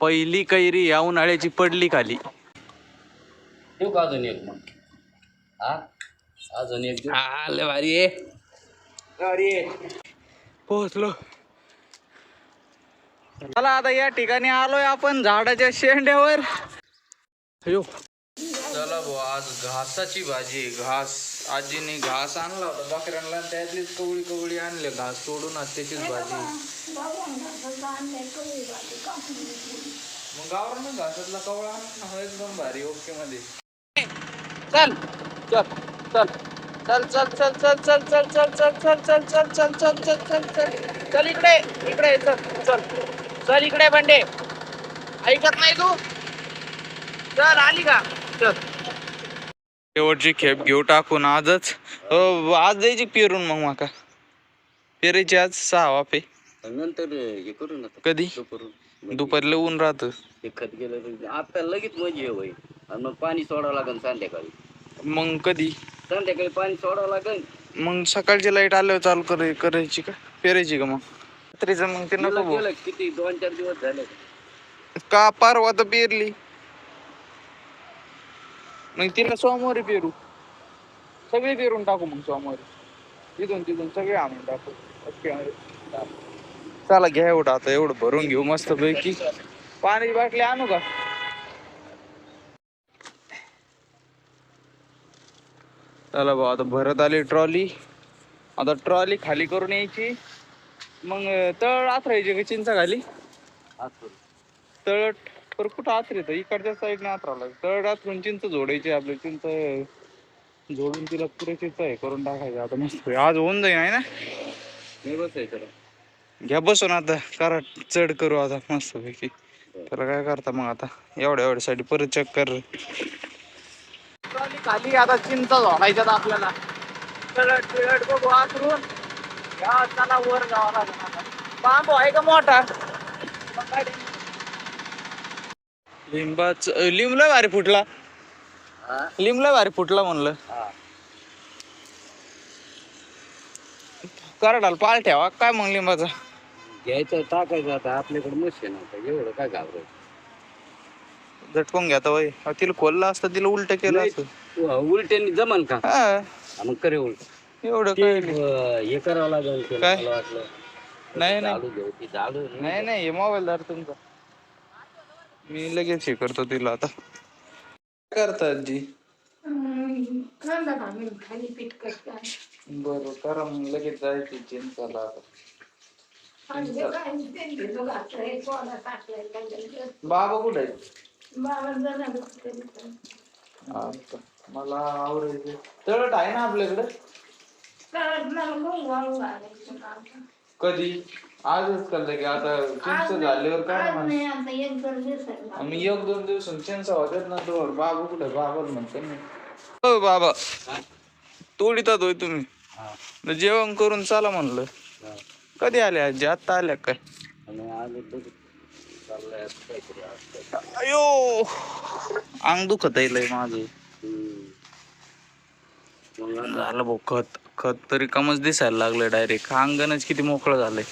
पहिली कैरी या उन्हाळ्याची पडली खाली. देऊ का अजून एक मग? हा? अजून एक देऊ आले भारी आहे. भारी आहे. पोहोचलो. चला आता या ठिकाणी आलोय आपण झाडाच्या शेंड्यावर. अयो. चला भाऊ आज घासाची भाजी आहे, घास आजीने घास आणला होता. बकऱ्यांना आणि त्यातलीच कवळी कवळी आणले. घास सोडून आज त्याचीच भाजी मग गावरान घासातला कवळा आणला ना, हो, एकदम भारी ओके मध्ये चल चल चल चल चल चल चल चल चल चल चल चल चल चल चल चल चल चल चल इकडे इकडे चल चल चल इकडे बंडे ऐकत नाही तू चल आली का चल शेवटची खेप घेऊ टाकून आजच अ, आज द्यायची पेरून मग माका पेरायची आज सहा वाफे नंतर हे करू ना आता. कधी? दुपारून. दुपारला ऊन राहत. खत गेलं आता लगेच मजी होईल. आणि मग पाणी सोडावं लागेल संध्याकाळी. मग कधी? संध्याकाळी पाणी सोडावं लागेल मग सकाळची लाइट आल्यावर चालू कर करायची का? पेरायची का मग? रात्रीचं मग ते नको किती? दोन चार दिवस झाले. का परवा तर पेरली. मग तिला सोमवारी पेरू. सगळे पेरून टाकू मग सोमवारी. तिथून तिथून सगळे आणून टाकू. ओके. चला घ्या एवढं आता एवढं भरून घेऊ मस्त पैकी पाण्याची बाटली आणू का? चला भाऊ आता भरत आली ट्रॉली. आता ट्रॉली खाली करून यायची. मग तळ आथरायची का चिंचा खाली? तळट पर कुठं आथरेत? इकडच्या साईडने आथरावं लागेल. तळट आथरून चिंच जोडायची आपली. चिंच जोडून तिला पुरेशीच आहे करून टाकायचं. आता मस्त. आज होऊन जाईल आहे ना? मी बसायचं. घ्या बसून आता करा चढ करू आता मस्त पैकी त्याला काय करता मग आता? एवढ्या एवढ्यासाठी परत चक्कर खाली आता चिंच झोडायच्यात आपल्याला. बघू वर जावं लागेल आता. बांबू आहे का मोठा? लिंबाच लिंबला भारी फुटला. हा? लिंबला भारी फुटला म्हणलं. हा. कराडाल पाल ठेवा. काय मग लिंबाचा? घ्यायचं टाकायचं आता. आपल्याकडे मशीन आता एवढं काय घाबरायचं. झटकून घ्या आता वय तिला खोललं असतं तिला उलट केलं नाही. असतं. उलट्यानी जमन का? हा. हा, मग करे उलट. एवढं ते काय? नाही. अं, हे करावं लागेल ते काय? मला वाटलं. नाही नाही. झाडू घेऊ ती नाही नाही हे मोबाईल दार तुमचा. मी लगेच हे करतो तिला आता. काय करता आजी? कांदा घालून खाली पीठ करतात बरं करा मग लगेच जायची आता. बाबा कुठे आहेत? मला आवडायचे. तळट आहे ना आपल्याकडे. कधी? आजच कळलं की आता आज चिंच झाल्यावर काय म्हण आता एक दोन दिवस आहे. आम्ही एक दोन दिवस चिंचा होत्यात ना तो बाबा कुठे? बाबा म्हणतो मी. हो बाबा. तोडीतात होय तुम्ही. जेवण करून चला म्हणलं. कधी आले आजी? आता आल्या काय. अयो! अंग दुखत आहे लय माझं. झालं भाऊ खत. खत तरी कमच दिसायला लागलं डायरेक्ट अंगणच किती मोकळं झालंय.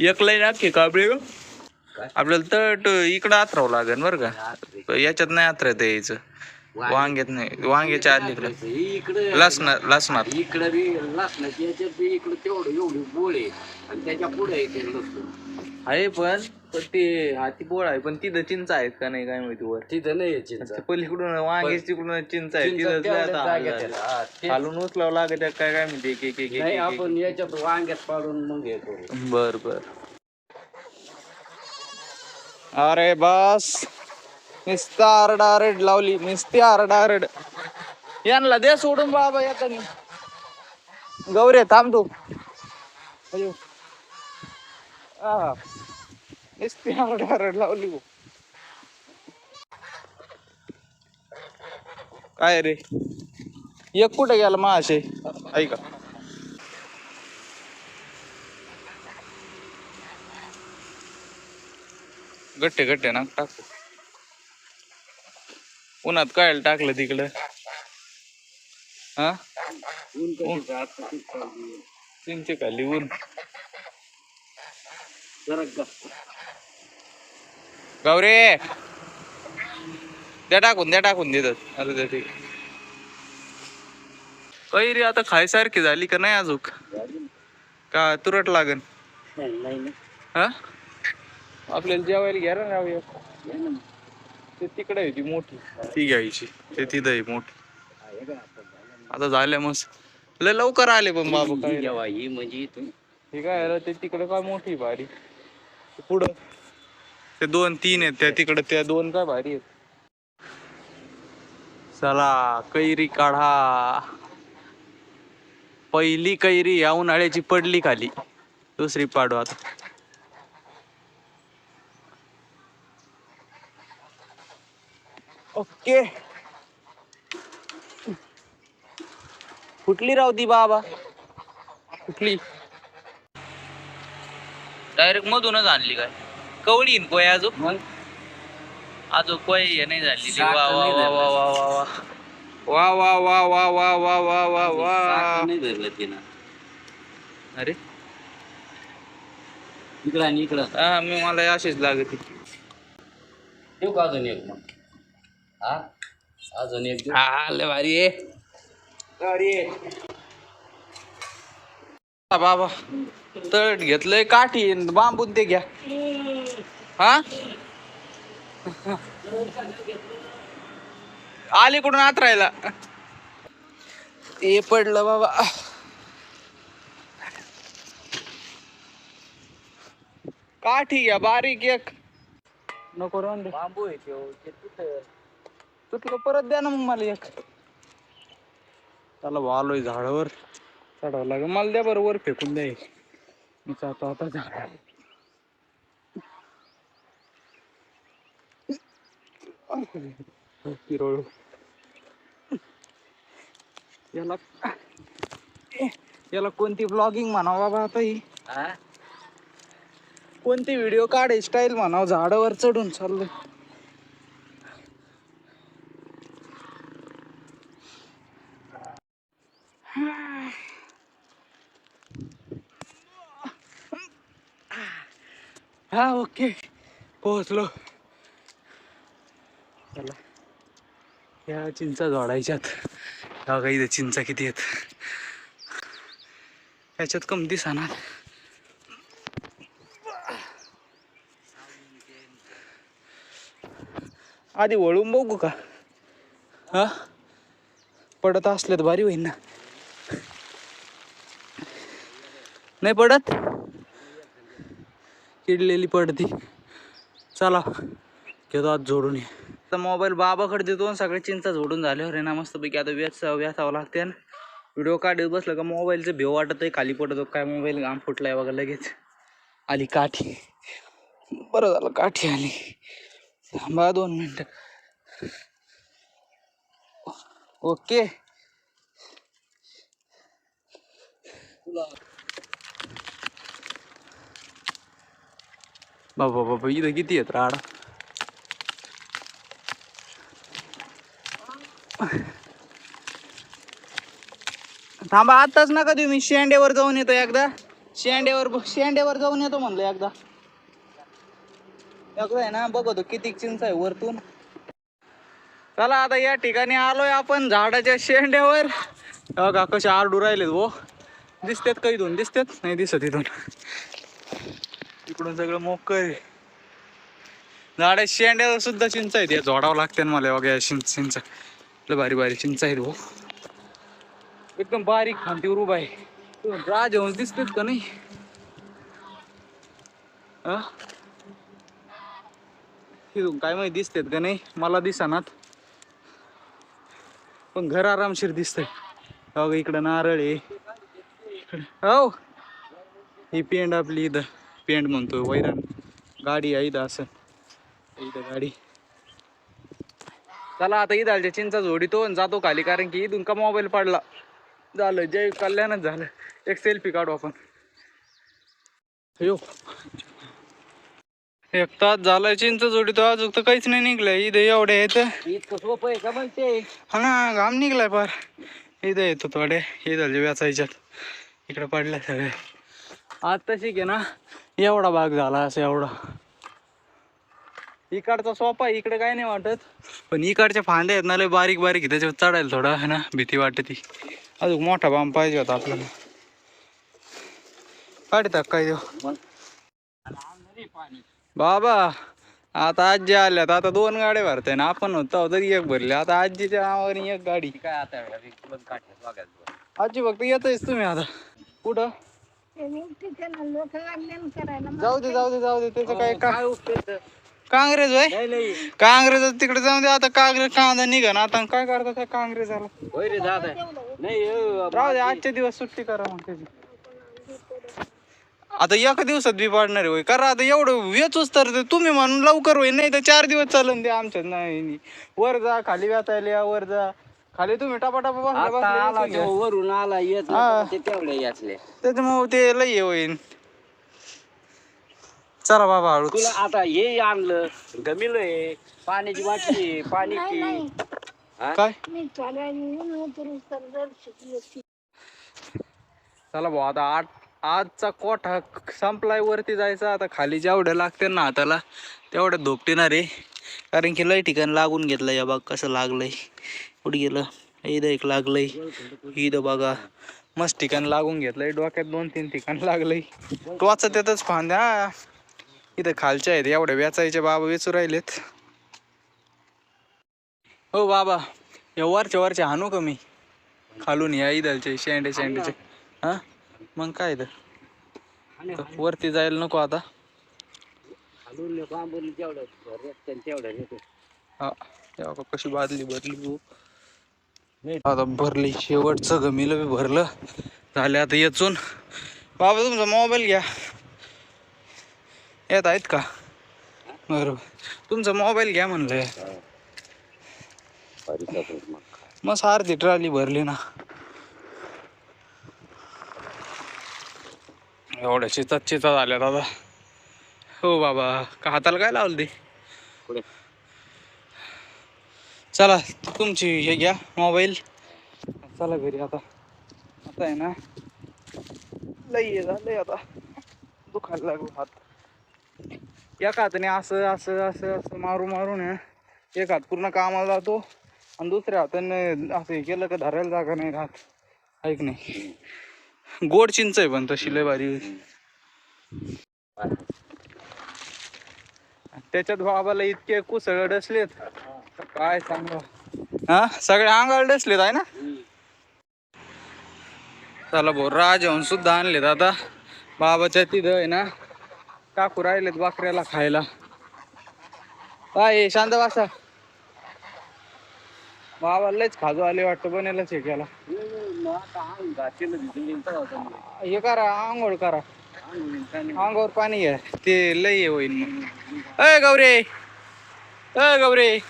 एक लाईन अख्खी काबळे काय? आपल्याला तट इकडं आथरावं लागेल बरं का? याच्यात नाही आथरत यायचं. वांग्यात नाही वांग्याच्या आलीकडे इकडे लसणार लसणार. इकडे बी लसणाची याच्यात बी इकडे तेवढं एवढी बोळ आहे. आणि त्याच्या पुढे येते लसूण. आहे पण पण ते हाती बोळ आहे पण तिथं चिंच आहेत का नाही काय माहिती वर? तिथं नाही ते पलीकडून वांग्याची तिकडून चिंच आहे चिंच तिथं जागेत आहे. हा, ते- उचलावं लागत आहे काय काय म्हणते एक एक एक एक नाही एक. आपण याच्यात वांग्यात पाडून मग हे करू. बर बर. अरे बस. नुसता आरडारड लावली नुसती आरडारड यांना दे सोडून बाबा येता गौरे थांब तू. अयो. नुसती आरडारड लावली हो. काय रे? एक कुठे गेला माशे ऐका. गट्टे गट्टे ना टाकू. उन्हात कळायला टाकलं तिकडं? हा? खाली ऊन. गौरे! त्या टाकून त्या टाकून देतात अरे त्या ठीक रे आता खायसारखी झाली का नाही अजून? का तुरट लागन? हा? आपल्याला जेवायला घ्या ना ते तिकडे आहे ती मोठी. ती घ्यायची. ते तिथं आहे मोठी. आता झालं. आता झाल्या मस्त. लय लवकर आले पण बाबू काय. रे. जेव्हा ही म्हणजे तू हे काय रे, ते तिकडे काय मोठी भारी ते पुढं. ते दोन तीन आहेत त्या तिकडे त्या दोन काय भारी आहेत. चला कैरी काढा. पहिली कैरी या उन्हाळ्याची पडली खाली. दुसरी पाडू आता. ओके. कुठली राव ती बाबा? कुठली? डायरेक्ट मधूनच आणली काय? कवळी येईन कोय अजून? मग? अजून कोय हे नाही झाली वा वा वा वा वा वा. वा वा वा वा वा वा वा वा वा. वा नाही धरलं तिनं. अरे? इकडं आणि इकडं. हा मी मला अशीच लागते. देऊ का अजून एक मग? हा? अजून एक हा लय भारी आहे. हा, बाबा तळ घेतलंय काठी बांबून ते घ्या. हा? आली कुठून आत राहिला ते पडलं बाबा. काठी घ्या बारीक एक. नको राहून दे. बांबू आहे ते. तुटलं परत द्या ना मग मला एक. त्याला आलोय झाडावर. चढावं लागेल. मला द्या बरं वर फेकून द्या एक. मी जातो आता झाड हिरोळू याला याला कोणती ब्लॉगिंग म्हणावं बाबा आता ही? हा? कोणती व्हिडिओ काढे स्टाईल म्हणावं? झाडावर चढून चाललोय. हा ओके. पोहोचलो. चला. या चिंचा जोडायच्यात. ह्या काही चिंचा किती आहेत? याच्यात कमती सांगणार आधी वळून बघू का? हा? पडत असले तर भारी होईन ना. नाही पडत? किडलेली पडती. चला घेतो आज जोडून ये आता मोबाईल बाबाकडे देतो सगळे चिंता जोडून झाल्यावर आहे ना मस्तपैकी आता व्यास व्यासावं लागते ना. व्हिडिओ काढत बसलं का मोबाईलचं भेव वाटत आहे खाली पडतो काय मोबाईल घाम फुटलाय बघा लगेच. आली काठी. बरं झालं काठी आली. थांबा दोन मिनटं. ओके. बाबा बाबा इथं किती आहेत राड? थांबा आताच नका तुम्ही शेंड्यावर जाऊन येतो एकदा. शेंड्यावर शेंड्यावर जाऊन येतो म्हणलं एकदा. एकदा आहे ना बघतो किती चिंच आहे वरतून. चला आता या ठिकाणी आलोय आपण झाडाच्या शेंड्यावर. बघा कसे आरडू राहिलेत हो. दिसतात काही दोन दिसतात? नाही दिसत इथून. इकडून सगळं मोकर आहे. झाडे शेंड्यावर सुद्धा चिंच आहेत. या जोडावं लागते ना मला बघा या चिंच लय भारी भारी चिंच आहेत भाऊ. एकदम बारीक खांतीवर उभा आहे. राज दिसतेत का नाही? तिथून काय माहिती दिसतेत का नाही? मला दिसानात. पण घर आरामशीर दिसतंय. अग इकडं नारळ आहे. हो ही पेंड आपली इथं. पेंड म्हणतो वैरण. गाडी आहे इथं असं. इथं गाडी. चला आता इथं चिंचा जोडीतो आणि जातो खाली कारण की इथून का मोबाईल पडला. झालं जय कल्याणच झालं. एक सेल्फी काढू आपण. यो. एक तास झालाय चिंच जोडीतो अजून तर काहीच नाही निघलंय. इथं एवढे आहेत. इतकं सोपं आहे का मग ते हा ना घाम निघलाय पार इथं येतो थोडे. इथं व्याचायच्यात इकडे पडल्या सगळे. आज तशी घे ना. एवढा भाग झाला असं एवढा. इकडचा सोपा इकडे काय नाही वाटत. पण इकडच्या फांद्या आहेत ना लय बारीक बारीक त्याच्यावर चढायला थोडा है ना भीती वाटते. अजून मोठा बांब पाहिजे होता आपल्याला. काढतात काय देऊ. बाबा आता आजी आल्यात आता दोन गाड्या भरताय ना आपण होतो तरी एक भरले. आता आजीच्या नावाने एक गाडी. काय आता आजी फक्त येतच तुम्ही आता. कुठं? लोक आंदोलन करायला जाऊ दे जाऊ दे जाऊ दे. त्याचं काय का काय उपयोग काँग्रेस होय? नाही नाही. काँग्रेस तिकडे जाऊन दे. आता काँग्रेस कांदा निघा ना आता काय करता त्या काँग्रेसाला होय रे दादा. नाही अ, राहू दे आजचे दिवस सुट्टी करा मग त्याची. आता एका दिवसात बी पाडणार आहे होय. करा आता एवढं वेचूच तर ते तुम्ही म्हणून लवकर होईल नाही तर चार दिवस चालन ते आमच्यात. नाही. वर जा खाली व्यातायला या वर जा. खाली तुम्ही टपा टपा बसले आता आला बसले तो वरून आला येत हा. ते तेवढे याचले त्याच्यामुळे ते लय हे होईल चला बाबा हळूच. तुला आता हे आणलं गमिलोय पाण्याची बाटली पाणी? काय? मी चालायला उतरून तर शिकली चला भाऊ आता आठ आजचा कोठा संपलाय वरती जायचा आता खाली जेवढं लागते ना हाताला तेवढं धोपटेणार आहे कारण की लय ठिकाण लागून घेतलं या बाग कसं लागलंय. कुठे गेलं इथं एक लागलंय इथं बघा मस्त ठिकाण लागून घेतलंय. डोक्यात दोन तीन ठिकाण लागलंय. टोचा त्यातच फांद्या. इथं खालच्या आहेत. एवढ्या वेचायचे बाबा वेचू राहिलेत. हो बाबा या वरच्या वरच्या हाणू का मी? खालून या इदलचे शेंडे शेंडेचे. हा? मग काय तर वरती जायला नको आता. हा. कशी बादली भरली. आता भरली शेवटचं गमिलं बी भरलं. झाले आता येचून. बाबा तुमचा मोबाईल घ्या. येत आहेत का? बरोबर तुमचा मोबाईल घ्या म्हणलंय. मग. मग ट्राली भरली ना. एवढ्या चितात चितात आल्या दादा हो बाबा का हाताला काय लावलं ते? चला तुमची हे घ्या मोबाईल. चला घरी आता. आता आहे ना. लई झालं आता. दुखायला लागलो हात. एका हाताने असं असं असं असं मारू मारून एक हात पूर्ण कामाला जातो. आणि दुसऱ्या हाताने असं हे केलं का धरायला जागा नाही राहत. ऐक नाही. गोड चिंच आहे पण तशी लय भारी त्याच्यात बाबाला इतके कुसळ डसलेत. काय सांगा? हा? सगळे अंगाला डसलेत आहे ना? चला भाऊ राजहंस सुद्धा आणलेत आता. बाबाच्या तिथं आहे ना टाकू राहिलेत बकऱ्याला खायला. काय शांत वासा बाबा लयच खाजू आले वाटतं बनेलच हे केला. हे करा आंघोळ करा. अंग अंगावर पाणी घ्या ते लय होईल मग. अय गौरे! अय गौरे एवढी हजार पाणी पाहिजे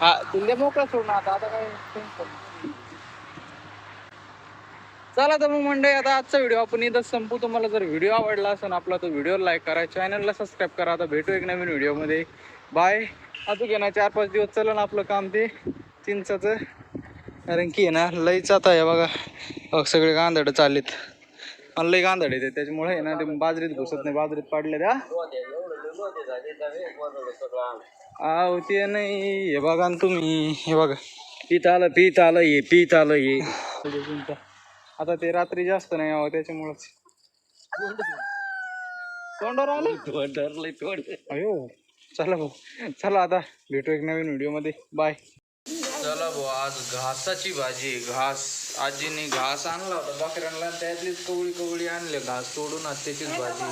हा तुला मोकळा ना आता आता काय नाही. चला तर मग मंडळी आता आजचा व्हिडिओ आपण इथं संपू तुम्हाला जर व्हिडिओ आवडला असेल आपला तो व्हिडिओ लाईक करा चॅनलला सबस्क्राईब करा. आता भेटू एक नवीन व्हिडिओमध्ये बाय अजून घे ना चार पाच दिवस चला ना आपलं काम ते. चिंचाचं. कारण की आहे ना लईच आता आहे बघा. बघ सगळे गांधड चाललेत. मला लई गांधड येते त्याच्यामुळे आहे ना ते बाजरीत घुसत नाही बाजरीत पाडले त्या आव ते नाही. हे बघा ना तुम्ही हे बघा. पीत आलं पीत आलं ये पीत आलं ये आता ते रात्री जास्त नाही यावं त्याच्यामुळंच. तोंडावर आलं? धरलंय थोडं अयो चला भाऊ. चला आता भेटू एक नवीन व्हिडिओमध्ये. बाय चला भाऊ आज घासाची भाजी घास. आजीने घास आणला होता बकऱ्यांना आणि त्यातलीच कवळी कवळी आणले घास तोडून आज त्याचीच भाजी.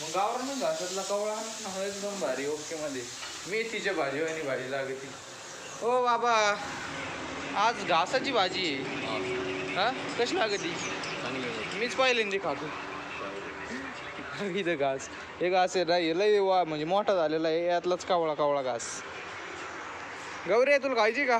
मग? गावरान घासातला कवळा आणा ना, हो, एकदम भारी ओके मध्ये. मेथीच्या भाजी आणि भाजी लागते. ओ बाबा आज घासाची भाजी आहे. हा? कशी लागती? मीच पहिल्यांदा खातो. इथं घास. हे घास आहे ना हे लय वा म्हणजे मोठा झालेला आहे यातलाच कावळा कावळा घास. गौरी तुला खायची का?